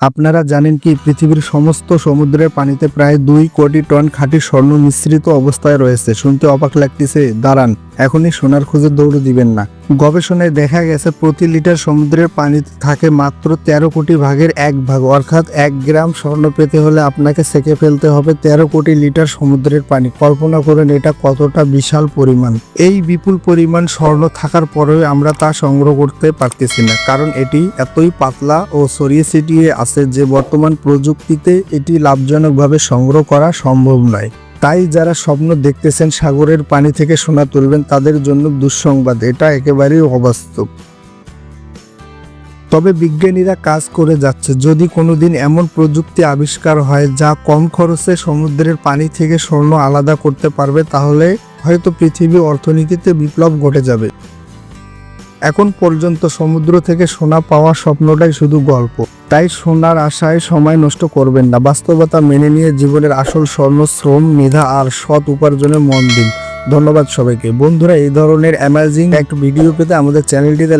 আপনারা জানেন কি, পৃথিবীর সমস্ত সমুদ্রের পানিতে প্রায় দুই কোটি টন খাঁটি স্বর্ণ মিশ্রিত অবস্থায় রয়েছে। শুনতে অবাক লাগতেছে। দাঁড়ান। এখনই সোনার খোঁজে দৌড় দিবেন না। গবেষণায় দেখা গেছে, প্রতি লিটার সমুদ্রের পানিতে থাকে মাত্র তেরো কোটি ভাগের এক ভাগ। অর্থাৎ এক গ্রাম স্বর্ণ পেতে হলে আপনাকে সেকে ফেলতে হবে তেরো কোটি লিটার সমুদ্রের পানি। কল্পনা করেন এটা কতটা বিশাল পরিমাণ। এই বিপুল পরিমাণ স্বর্ণ থাকার পরেও আমরা তা সংগ্রহ করতে পারতেছি না, কারণ এটি এতই পাতলা ও ছড়িয়ে ছিটিয়ে আছে যে বর্তমান প্রযুক্তিতে এটি লাভজনকভাবে সংগ্রহ করা সম্ভব নয়। তাই যারা স্বপ্ন দেখতেছেন সাগরের পানি থেকে সোনা তুলবেন, তাদের জন্য দুঃসংবাদ। এটা একেবারেই অবাস্তব। তবে বিজ্ঞানীরা কাজ করে যাচ্ছে। যদি কোনোদিন এমন প্রযুক্তি আবিষ্কার হয় যা কম খরচে সমুদ্রের পানি থেকে স্বর্ণ আলাদা করতে পারবে, তাহলে হয়তো পৃথিবী অর্থনীতিতে বিপ্লব ঘটে যাবে। এখন পর্যন্ত সমুদ্র থেকে সোনা পাওয়া স্বপ্নটাই শুধু গল্প। তাই সোনার আশায় সময় নষ্ট করবেন না। বাস্তবতা মেনে নিয়ে জীবনের আসল স্বর্ণ, শ্রম, মেধা আর সৎ উপার্জনের মন দিন। ধন্যবাদ সবাইকে। বন্ধুরা, এই ধরনের অ্যামাজিং একটা ভিডিও পেতে আমাদের চ্যানেলটিতে